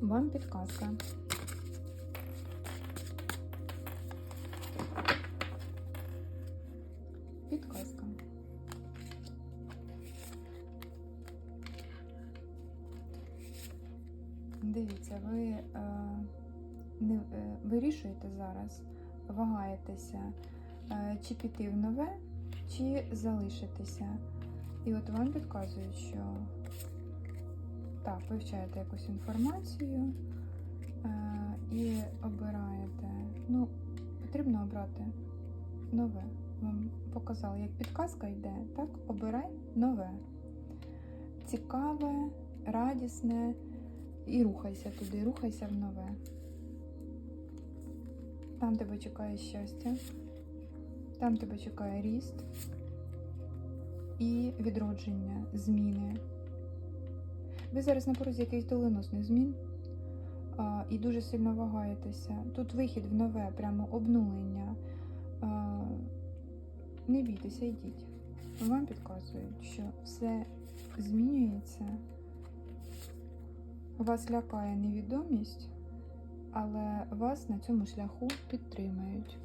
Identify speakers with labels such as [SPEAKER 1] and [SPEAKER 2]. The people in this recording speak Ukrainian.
[SPEAKER 1] Вам підказка. Підказка. Дивіться, ви е, не е, вирішуєте зараз, вагаєтеся, е, чи піти в нове, чи залишитися. І от вам підказують, що так, вивчаєте якусь інформацію е, і обираєте. Ну, потрібно обрати нове. Вам показали, як підказка йде, так? Обирай нове. Цікаве, радісне. І рухайся туди, рухайся в нове. Там тебе чекає щастя, там тебе чекає ріст і відродження, зміни. Ви зараз на порозі якихось доленосних змін а, і дуже сильно вагаєтеся. Тут вихід в нове, прямо обнулення. А, не бійтеся, йдіть. Вам підказують, що все змінюється. Вас лякає невідомість, але вас на цьому шляху підтримають.